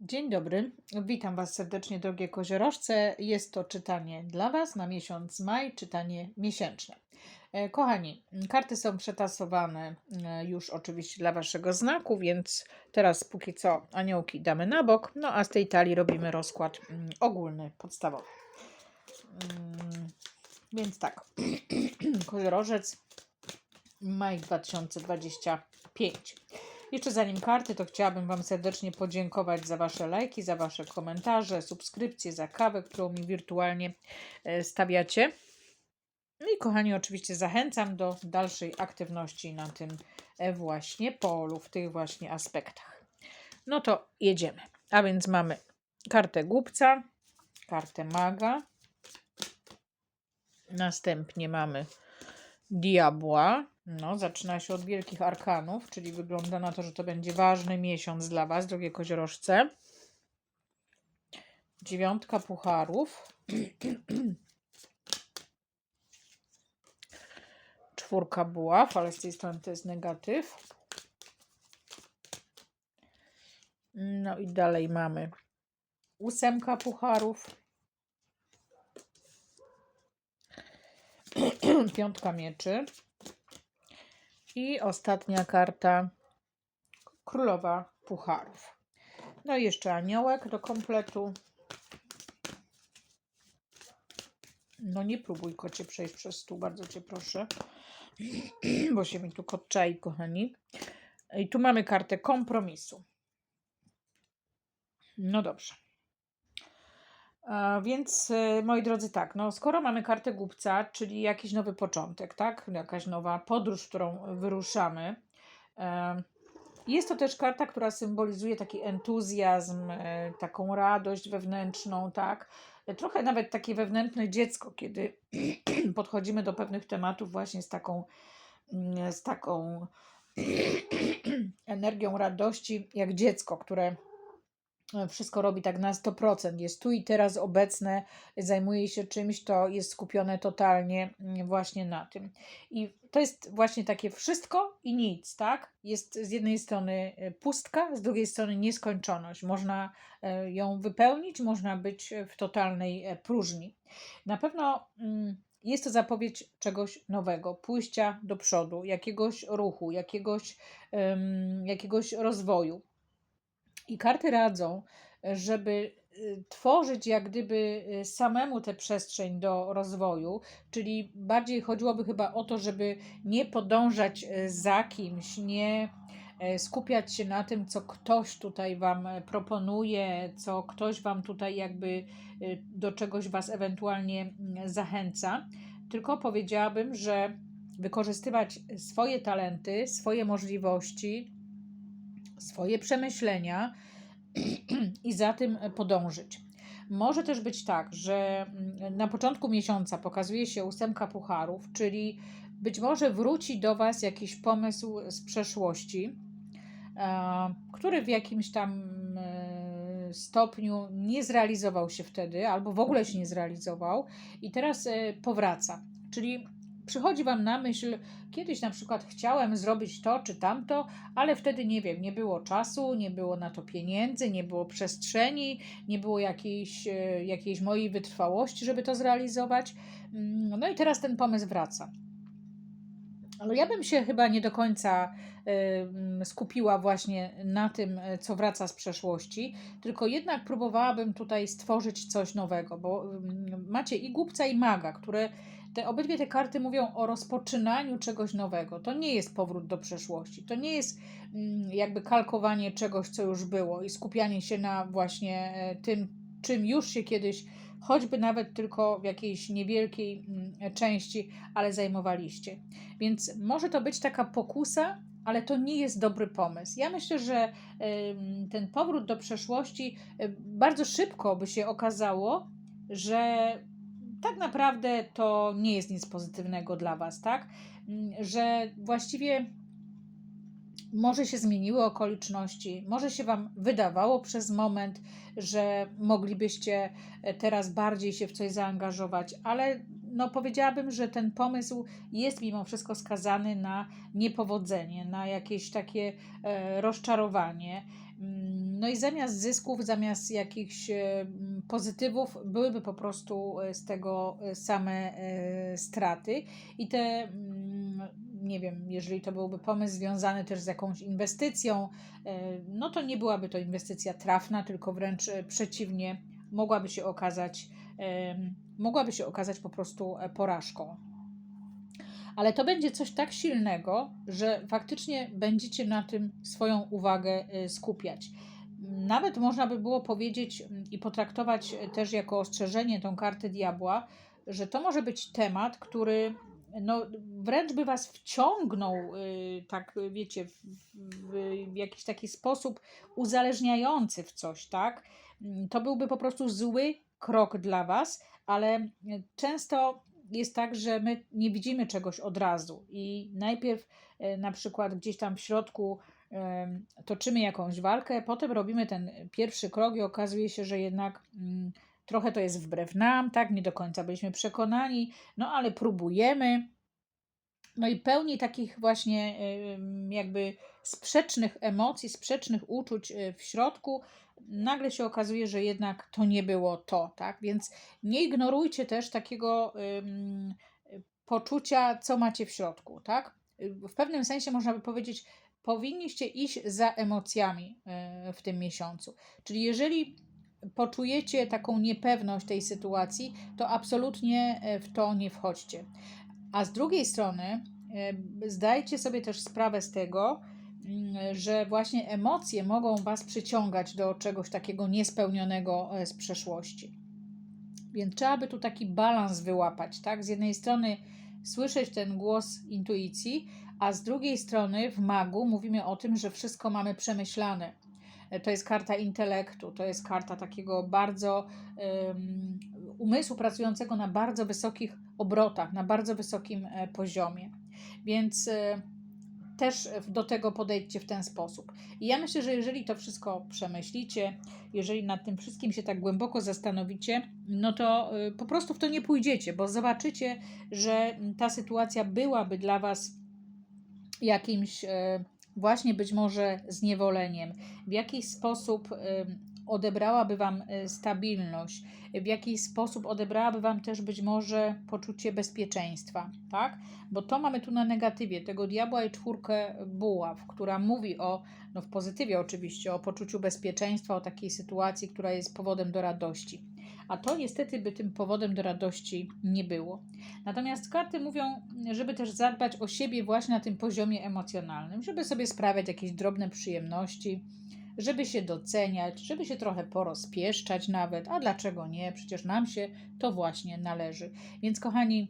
Dzień dobry, witam Was serdecznie, drogie koziorożce. Jest to czytanie dla Was na miesiąc maj, czytanie miesięczne. E, Kochani, karty są przetasowane e, już oczywiście dla Waszego znaku, więc teraz póki co aniołki damy na bok, no a z tej talii robimy rozkład mm, ogólny, podstawowy. Mm, Więc tak, koziorożec, maj 2025. Jeszcze zanim karty, to chciałabym Wam serdecznie podziękować za Wasze lajki, za Wasze komentarze, subskrypcje, za kawę, którą mi wirtualnie e, stawiacie. No i kochani, oczywiście zachęcam do dalszej aktywności na tym e, właśnie polu, w tych właśnie aspektach. No to jedziemy. A więc mamy kartę głupca, kartę maga, następnie mamy diabła. No, zaczyna się od wielkich arkanów, czyli wygląda na to, że to będzie ważny miesiąc dla Was, drogie koziorożce. Dziewiątka pucharów. Czwórka buław, ale z tej strony to jest negatyw. No i dalej mamy ósemka pucharów. Piątka mieczy. I ostatnia karta Królowa Pucharów. No i jeszcze aniołek do kompletu. No nie próbuj kocie przejść przez stół, bardzo cię proszę. Bo się mi tu kot czai, kochani. I tu mamy kartę kompromisu. No dobrze. Więc, e, moi drodzy, tak, no skoro mamy kartę głupca, czyli jakiś nowy początek, tak, jakaś nowa podróż, którą wyruszamy, e, jest to też karta, która symbolizuje taki entuzjazm, e, taką radość wewnętrzną, tak, trochę nawet takie wewnętrzne dziecko, kiedy podchodzimy do pewnych tematów właśnie z taką, mm, z taką energią radości, jak dziecko, które E, wszystko robi tak na 100%, jest tu i teraz obecne, zajmuje się czymś, to jest skupione totalnie mm, właśnie na tym. I to jest właśnie takie wszystko i nic, tak? Jest z jednej strony e, pustka, z drugiej strony nieskończoność. Można e, ją wypełnić, można być w totalnej próżni. Na pewno mm, jest to zapowiedź czegoś nowego, pójścia do przodu, jakiegoś ruchu, jakiegoś, jakiegoś rozwoju. I karty radzą, żeby y, tworzyć jak gdyby y, samemu tę przestrzeń do rozwoju, czyli bardziej chodziłoby chyba o to, żeby nie podążać y, za kimś, nie skupiać się na tym, co ktoś tutaj Wam proponuje, co ktoś Wam tutaj jakby do czegoś Was ewentualnie mm, zachęca, tylko powiedziałabym, że wykorzystywać swoje talenty, swoje możliwości, swoje przemyślenia i za tym podążyć. Może też być tak, że mm, na początku miesiąca pokazuje się ósemka pucharów, czyli być może wróci do Was jakiś pomysł z przeszłości, który w jakimś tam e, stopniu nie zrealizował się wtedy, albo w ogóle się nie zrealizował i teraz e, powraca. Czyli przychodzi Wam na myśl, kiedyś na przykład chciałem zrobić to czy tamto, ale wtedy nie wiem, nie było czasu, nie było na to pieniędzy, nie było przestrzeni, nie było jakiejś, e, jakiejś mojej wytrwałości, żeby to zrealizować. Mm, no i teraz ten pomysł wraca. Ale ja bym się chyba nie do końca y, skupiła właśnie na tym, e, co wraca z przeszłości, tylko jednak próbowałabym tutaj stworzyć coś nowego, bo y, macie i głupca, i maga, które te, obydwie te karty mówią o rozpoczynaniu czegoś nowego. To nie jest powrót do przeszłości. To nie jest mm, jakby kalkowanie czegoś, co już było i skupianie się na właśnie e, tym, czym już się kiedyś, choćby nawet tylko w jakiejś niewielkiej mm, części, ale zajmowaliście. Więc może to być taka pokusa, ale to nie jest dobry pomysł. Ja myślę, że ten powrót do przeszłości e, bardzo szybko by się okazało, że tak naprawdę to nie jest nic pozytywnego dla Was, tak? Mm, że właściwie może się zmieniły okoliczności, może się Wam wydawało przez moment, że moglibyście e, teraz bardziej się w coś zaangażować, ale no powiedziałabym, że ten pomysł jest mimo wszystko skazany na niepowodzenie, na jakieś takie e, rozczarowanie. No i zamiast zysków, zamiast jakichś e, pozytywów, byłyby po prostu e, z tego e, same straty. I te, mm, nie wiem, jeżeli to byłby pomysł związany też z jakąś inwestycją, no to nie byłaby to inwestycja trafna, tylko wręcz przeciwnie, mogłaby się okazać, mogłaby się okazać po prostu porażką ale to będzie coś tak silnego, że faktycznie będziecie na tym swoją uwagę skupiać. Nawet można by było powiedzieć mm, i potraktować też jako ostrzeżenie tą kartę diabła, że to może być temat, który no, wręcz by was wciągnął, y, tak wiecie, w, w jakiś taki sposób uzależniający w coś, tak? Mm, to byłby po prostu zły krok dla was, ale często jest tak, że my nie widzimy czegoś od razu i najpierw y, na przykład gdzieś tam w środku toczymy jakąś walkę, potem robimy ten pierwszy krok i okazuje się, że jednak mm, trochę to jest wbrew nam, tak, nie do końca byliśmy przekonani, no ale próbujemy. No i pełni takich właśnie jakby sprzecznych emocji, sprzecznych uczuć e, w środku, nagle się okazuje, że jednak to nie było to, tak? Więc nie ignorujcie też takiego poczucia, co macie w środku, tak? W pewnym sensie można by powiedzieć, powinniście iść za emocjami e, w tym miesiącu. Czyli jeżeli poczujecie taką niepewność tej sytuacji, to absolutnie e, w to nie wchodźcie. A z drugiej strony, e, zdajcie sobie też sprawę z tego, mm, że właśnie emocje mogą Was przyciągać do czegoś takiego niespełnionego z przeszłości. Więc trzeba by tu taki balans wyłapać, tak? Z jednej strony słyszeć ten głos intuicji, a z drugiej strony w magu mówimy o tym, że wszystko mamy przemyślane. E, to jest karta intelektu, to jest karta takiego bardzo um, umysłu pracującego na bardzo wysokich obrotach, na bardzo wysokim e, poziomie. Więc e, też do tego podejdźcie w ten sposób. I ja myślę, że jeżeli to wszystko przemyślicie, jeżeli nad tym wszystkim się tak głęboko zastanowicie, no to po prostu w to nie pójdziecie, bo zobaczycie, że ta sytuacja byłaby dla Was jakimś e, właśnie być może zniewoleniem, w jakiś sposób odebrałaby Wam e, stabilność, w jakiś sposób odebrałaby Wam też być może poczucie bezpieczeństwa, tak? Bo to mamy tu na negatywie, tego diabła i czwórkę buław, która mówi o, no w pozytywie oczywiście, o poczuciu bezpieczeństwa, o takiej sytuacji, która jest powodem do radości a to niestety by tym powodem do radości nie było. Natomiast karty mówią, żeby też zadbać o siebie właśnie na tym poziomie emocjonalnym, żeby sobie sprawiać jakieś drobne przyjemności, żeby się doceniać, żeby się trochę porozpieszczać nawet, a dlaczego nie? Przecież nam się to właśnie należy. Więc kochani,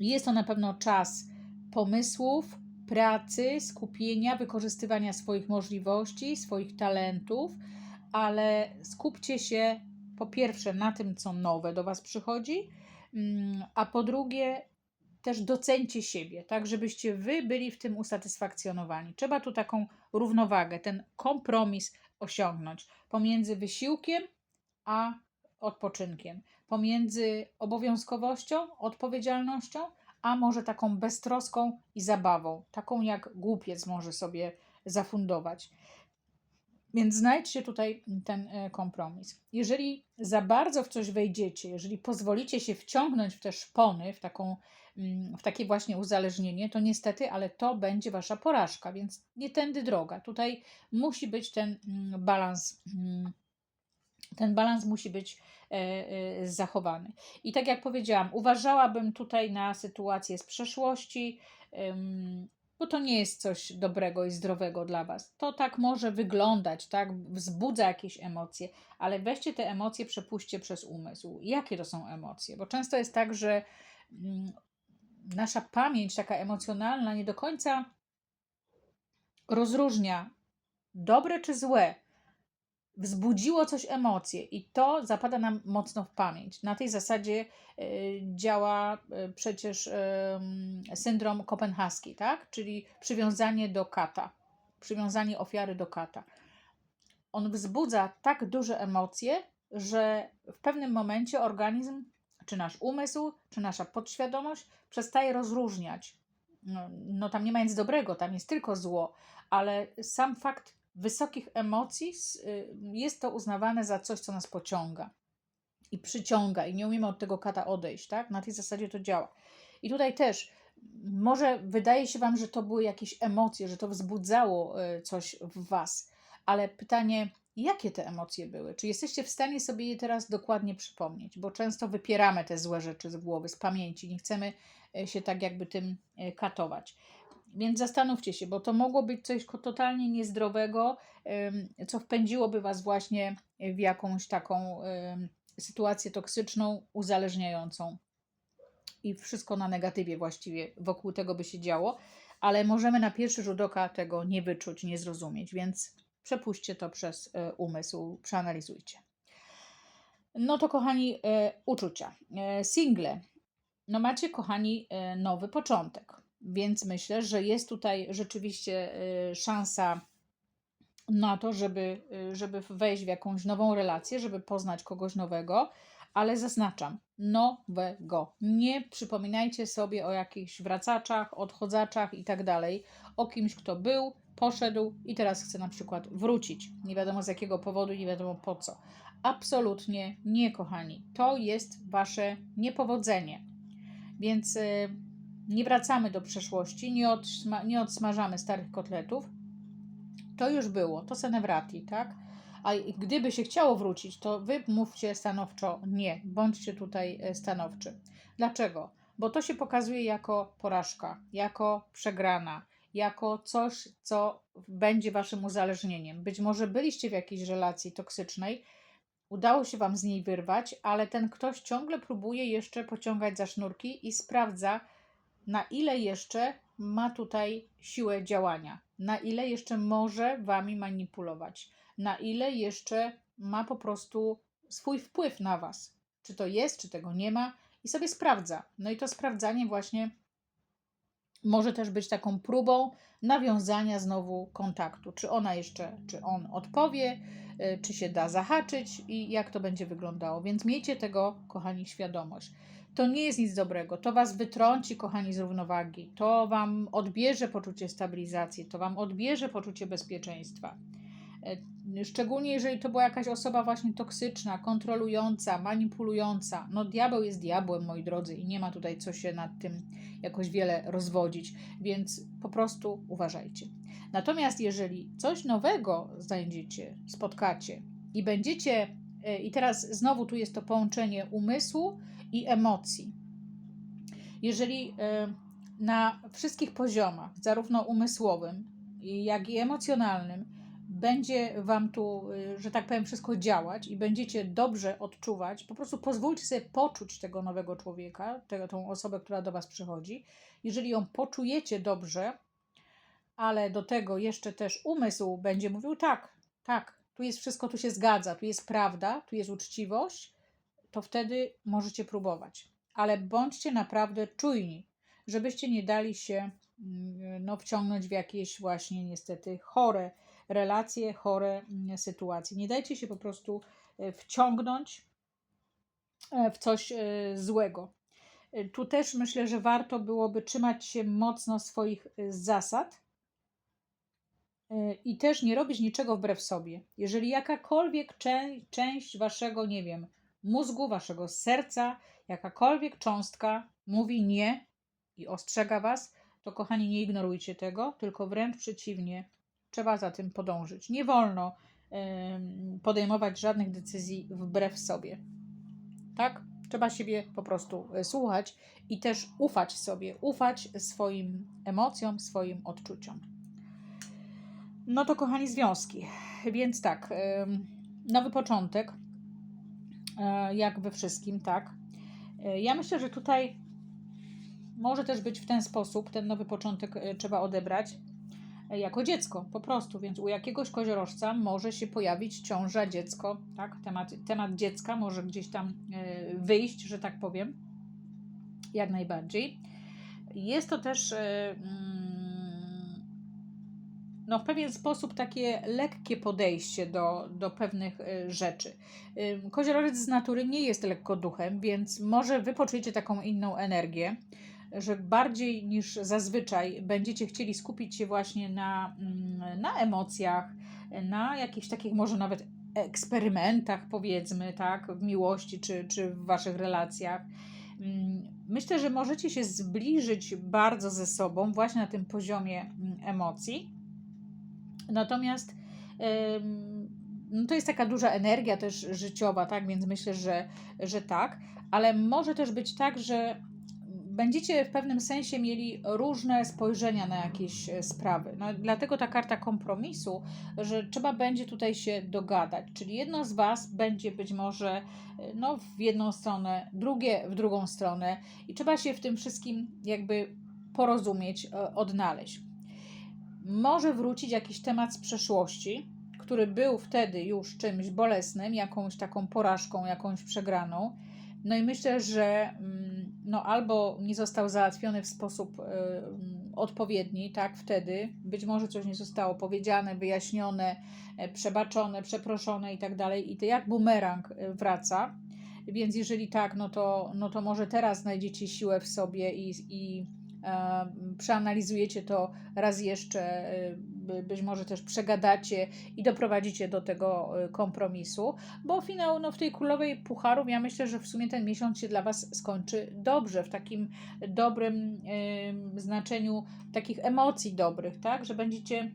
jest to na pewno czas pomysłów, pracy, skupienia, wykorzystywania swoich możliwości, swoich talentów, ale skupcie się po pierwsze na tym, co nowe do Was przychodzi, mm, a po drugie też docencie siebie, tak, żebyście Wy byli w tym usatysfakcjonowani. Trzeba tu taką równowagę, ten kompromis osiągnąć pomiędzy wysiłkiem a odpoczynkiem, pomiędzy obowiązkowością, odpowiedzialnością, a może taką beztroską i zabawą, taką jak głupiec może sobie zafundować. Więc znajdźcie tutaj ten e, kompromis. Jeżeli za bardzo w coś wejdziecie, jeżeli pozwolicie się wciągnąć w te szpony, w, taką, w takie właśnie uzależnienie, to niestety, ale to będzie wasza porażka, więc nie tędy droga. Tutaj musi być ten mm, balans. Mm, ten balans musi być e, e, zachowany. I tak jak powiedziałam, uważałabym tutaj na sytuację z przeszłości bo to nie jest coś dobrego i zdrowego dla Was. To tak może wyglądać, tak, wzbudza jakieś emocje, ale weźcie te emocje, przepuśćcie przez umysł. Jakie to są emocje? Bo często jest tak, że mm, nasza pamięć taka emocjonalna nie do końca rozróżnia dobre czy złe, wzbudziło coś emocje i to zapada nam mocno w pamięć. Na tej zasadzie y, działa y, przecież y, syndrom kopenhaski, tak? czyli przywiązanie do kata, przywiązanie ofiary do kata. On wzbudza tak duże emocje, że w pewnym momencie organizm, czy nasz umysł, czy nasza podświadomość przestaje rozróżniać. No, no tam nie ma nic dobrego, tam jest tylko zło, ale sam fakt wysokich emocji y, jest to uznawane za coś, co nas pociąga i przyciąga i nie umiemy od tego kata odejść, tak? Na tej zasadzie to działa. I tutaj też może wydaje się Wam, że to były jakieś emocje, że to wzbudzało y, coś w Was, ale pytanie, jakie te emocje były? Czy jesteście w stanie sobie je teraz dokładnie przypomnieć? Bo często wypieramy te złe rzeczy z głowy, z pamięci, nie chcemy y, się tak jakby tym y, katować. Więc zastanówcie się, bo to mogło być coś totalnie niezdrowego, co wpędziłoby Was właśnie w jakąś taką sytuację toksyczną, uzależniającą. I wszystko na negatywie właściwie wokół tego by się działo, ale możemy na pierwszy rzut oka tego nie wyczuć, nie zrozumieć, więc przepuśćcie to przez y, umysł, przeanalizujcie. No to kochani, e, uczucia. E, single. No macie, kochani, e, nowy początek, więc myślę, że jest tutaj rzeczywiście e, szansa na to, żeby, e, żeby wejść w jakąś nową relację, żeby poznać kogoś nowego, ale zaznaczam, nowego. Nie przypominajcie sobie o jakichś wracaczach, odchodzaczach i tak dalej, o kimś, kto był, poszedł i teraz chce na przykład wrócić. Nie wiadomo z jakiego powodu, nie wiadomo po co. Absolutnie nie, kochani. To jest wasze niepowodzenie. Więc y, nie wracamy do przeszłości, nie, odsma- nie odsmażamy starych kotletów. To już było, to senevrati, tak? A gdyby się chciało wrócić, to wy mówcie stanowczo nie. Bądźcie tutaj e, stanowczy. Dlaczego? Bo to się pokazuje jako porażka, jako przegrana, jako coś, co będzie waszym uzależnieniem. Być może byliście w jakiejś relacji toksycznej, udało się wam z niej wyrwać, ale ten ktoś ciągle próbuje jeszcze pociągać za sznurki i sprawdza, na ile jeszcze ma tutaj siłę działania, na ile jeszcze może wami manipulować, na ile jeszcze ma po prostu swój wpływ na was. Czy to jest, czy tego nie ma, i sobie sprawdza. No i to sprawdzanie właśnie może też być taką próbą nawiązania znowu kontaktu. Czy ona jeszcze, czy on odpowie, y, czy się da zahaczyć i jak to będzie wyglądało. Więc miejcie tego, kochani, świadomość. To nie jest nic dobrego. To was wytrąci, kochani, z równowagi. To wam odbierze poczucie stabilizacji, to wam odbierze poczucie bezpieczeństwa. E, Szczególnie jeżeli to była jakaś osoba właśnie toksyczna, kontrolująca, manipulująca. No diabeł jest diabłem, moi drodzy, i nie ma tutaj co się nad tym jakoś wiele rozwodzić, więc po prostu uważajcie. Natomiast jeżeli coś nowego znajdziecie, spotkacie i będziecie, e, i teraz znowu tu jest to połączenie umysłu i emocji. Jeżeli e, na wszystkich poziomach, zarówno umysłowym, jak i emocjonalnym, będzie Wam tu, y, że tak powiem, wszystko działać i będziecie dobrze odczuwać, po prostu pozwólcie sobie poczuć tego nowego człowieka, tego, tą osobę, która do Was przychodzi. Jeżeli ją poczujecie dobrze, ale do tego jeszcze też umysł będzie mówił tak, tak, tu jest wszystko, tu się zgadza, tu jest prawda, tu jest uczciwość, to wtedy możecie próbować. Ale bądźcie naprawdę czujni, żebyście nie dali się mm, no, wciągnąć w jakieś właśnie niestety chore relacje, chore mm, sytuacje. Nie dajcie się po prostu e, wciągnąć e, w coś e, złego. Tu też myślę, że warto byłoby trzymać się mocno swoich zasad i też nie robić niczego wbrew sobie. Jeżeli jakakolwiek czę- część waszego, nie wiem, mózgu, waszego serca, jakakolwiek cząstka mówi nie i ostrzega was, to kochani, nie ignorujcie tego, tylko wręcz przeciwnie, trzeba za tym podążyć. Nie wolno podejmować żadnych decyzji wbrew sobie. Tak? Trzeba siebie po prostu e, słuchać i też ufać sobie, ufać swoim emocjom, swoim odczuciom. No to kochani związki. Więc tak, nowy początek, e, jak we wszystkim, tak. E, Ja myślę, że tutaj może też być w ten sposób, ten nowy początek trzeba odebrać jako dziecko, po prostu. Więc u jakiegoś koziorożca może się pojawić ciąża, dziecko, tak? Temat, temat dziecka może gdzieś tam e, wyjść, że tak powiem, jak najbardziej. Jest to też e, mm, no, w pewien sposób takie lekkie podejście do, do pewnych e, rzeczy. Koziorożec z natury nie jest lekko duchem, więc może wy poczujecie taką inną energię, że bardziej niż zazwyczaj będziecie chcieli skupić się właśnie na, mm, na emocjach, na jakichś takich może nawet eksperymentach, powiedzmy, tak, w miłości czy, czy w waszych relacjach. Mm, Myślę, że możecie się zbliżyć bardzo ze sobą właśnie na tym poziomie mm, emocji. Natomiast no to jest taka duża energia też życiowa, tak? Więc myślę, że, że tak, ale może też być tak, że będziecie w pewnym sensie mieli różne spojrzenia na jakieś e, sprawy. No, dlatego ta karta kompromisu, że trzeba będzie tutaj się dogadać. Czyli jedno z Was będzie być może e, no, w jedną stronę, drugie w drugą stronę i trzeba się w tym wszystkim jakby porozumieć, e, odnaleźć. Może wrócić jakiś temat z przeszłości, który był wtedy już czymś bolesnym, jakąś taką porażką, jakąś przegraną. No i myślę, że mm, no albo nie został załatwiony w sposób y, odpowiedni, tak, wtedy, być może coś nie zostało powiedziane, wyjaśnione, e, przebaczone, przeproszone i tak dalej, i to jak bumerang y, wraca. Więc jeżeli tak, no to, no to może teraz znajdziecie siłę w sobie i, i e, przeanalizujecie to raz jeszcze, e, być może też przegadacie i doprowadzicie do tego e, kompromisu, bo finał no, w tej królowej pucharów, ja myślę, że w sumie ten miesiąc się dla Was skończy dobrze, w takim dobrym znaczeniu takich emocji dobrych, tak, że będziecie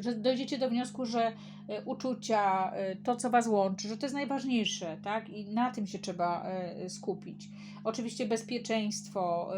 że dojdziecie do wniosku, że e, uczucia, to co Was łączy, że to jest najważniejsze, tak? I na tym się trzeba skupić. Oczywiście bezpieczeństwo,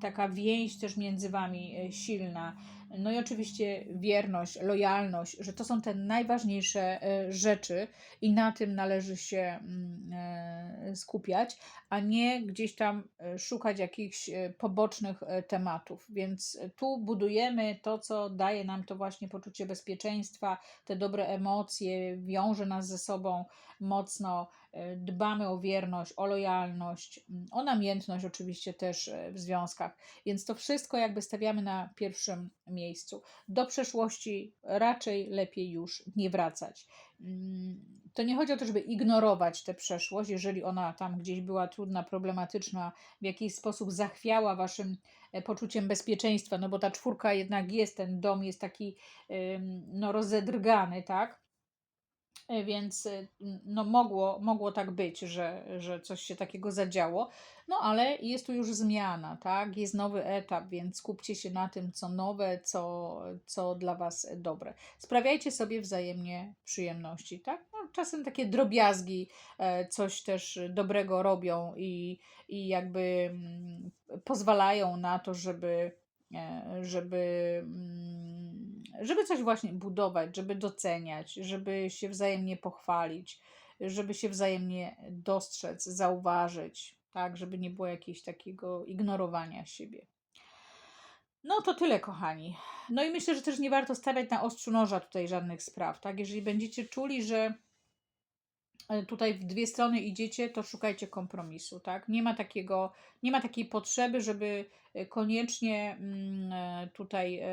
taka więź też między Wami silna. No i oczywiście wierność, lojalność, że to są te najważniejsze e, rzeczy i na tym należy się mm, e, skupiać, a nie gdzieś tam e, szukać jakichś pobocznych tematów. Więc tu budujemy to, co daje nam to właśnie poczucie bezpieczeństwa, te dobre emocje, wiąże nas ze sobą mocno. E, Dbamy o wierność, o lojalność, o namiętność oczywiście też e, w związkach. Więc to wszystko jakby stawiamy na pierwszym miejscu. Do przeszłości raczej lepiej już nie wracać. Mm, To nie chodzi o to, żeby ignorować tę przeszłość, jeżeli ona tam gdzieś była trudna, problematyczna, w jakiś sposób zachwiała waszym e, poczuciem bezpieczeństwa, no bo ta czwórka jednak jest, ten dom jest taki no, rozedrgany, tak? E, Więc y, no, mogło, mogło tak być, że, że coś się takiego zadziało. No ale jest tu już zmiana, tak? Jest nowy etap, więc skupcie się na tym, co nowe, co, co dla Was dobre. Sprawiajcie sobie wzajemnie przyjemności, tak? No, czasem takie drobiazgi e, coś też dobrego robią i, i jakby mm, pozwalają na to, żeby, e, żeby mm, żeby coś właśnie budować, żeby doceniać, żeby się wzajemnie pochwalić, żeby się wzajemnie dostrzec, zauważyć, tak, żeby nie było jakiegoś takiego ignorowania siebie. No to tyle, kochani. No i myślę, że też nie warto stawiać na ostrzu noża tutaj żadnych spraw, tak? Jeżeli będziecie czuli, że tutaj w dwie strony idziecie, to szukajcie kompromisu, tak? Nie ma takiego, nie ma takiej potrzeby, żeby e, koniecznie mm, e, tutaj e,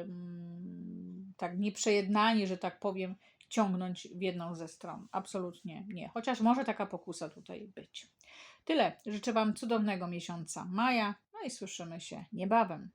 mm, tak nieprzejednanie, że tak powiem, ciągnąć w jedną ze stron. Absolutnie nie. Chociaż może taka pokusa tutaj być. Tyle. Życzę Wam cudownego miesiąca maja, no i słyszymy się niebawem.